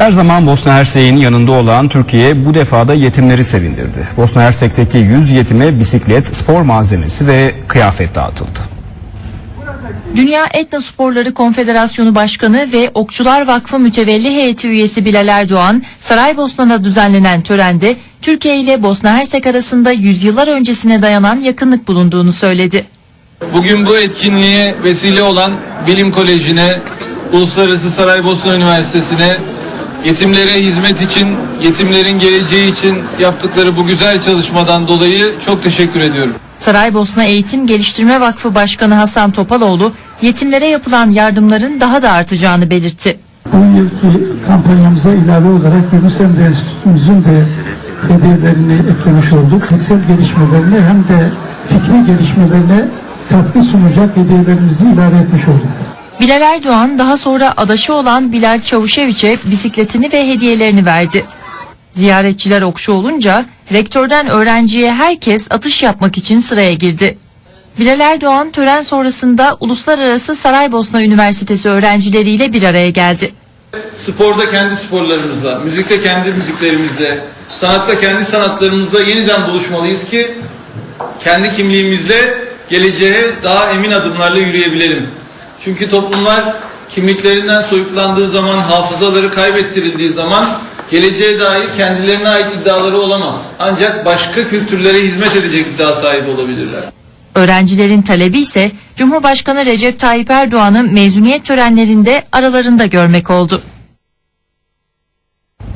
Her zaman Bosna Hersek'in yanında olan Türkiye bu defa da yetimleri sevindirdi. Bosna Hersek'teki 100 yetime bisiklet, spor malzemesi ve kıyafet dağıtıldı. Dünya Etnosporları Konfederasyonu Başkanı ve Okçular Vakfı Mütevelli Heyeti üyesi Bilal Erdoğan, Saraybosna'da düzenlenen törende Türkiye ile Bosna Hersek arasında yüzyıllar öncesine dayanan yakınlık bulunduğunu söyledi. Bugün bu etkinliğe vesile olan Bilim Koleji'ne, Uluslararası Saraybosna Üniversitesi'ne, yetimlere hizmet için, yetimlerin geleceği için yaptıkları bu güzel çalışmadan dolayı çok teşekkür ediyorum. Saraybosna Eğitim Geliştirme Vakfı Başkanı Hasan Topaloğlu, yetimlere yapılan yardımların daha da artacağını belirtti. Bu yılki kampanyamıza ilave olarak Yunus Emre Enstitümüzün de hediyelerini eklemiş olduk. Fiziksel gelişmelerine hem de fikri gelişmelerine katkı sunacak hediyelerimizi ilave etmiş olduk. Bilal Erdoğan daha sonra adaşı olan Bilal Çavuşeviç'e bisikletini ve hediyelerini verdi. Ziyaretçiler okşu olunca rektörden öğrenciye herkes atış yapmak için sıraya girdi. Bilal Erdoğan tören sonrasında Uluslararası Saraybosna Üniversitesi öğrencileriyle bir araya geldi. Sporda kendi sporlarımızla, müzikte kendi müziklerimizle, sanatta kendi sanatlarımızla yeniden buluşmalıyız ki kendi kimliğimizle geleceğe daha emin adımlarla yürüyebilelim. Çünkü toplumlar kimliklerinden soyutlandığı zaman, hafızaları kaybettirildiği zaman geleceğe dair kendilerine ait iddiaları olamaz. Ancak başka kültürlere hizmet edecek iddia sahibi olabilirler. Öğrencilerin talebi ise Cumhurbaşkanı Recep Tayyip Erdoğan'ı mezuniyet törenlerinde aralarında görmek oldu.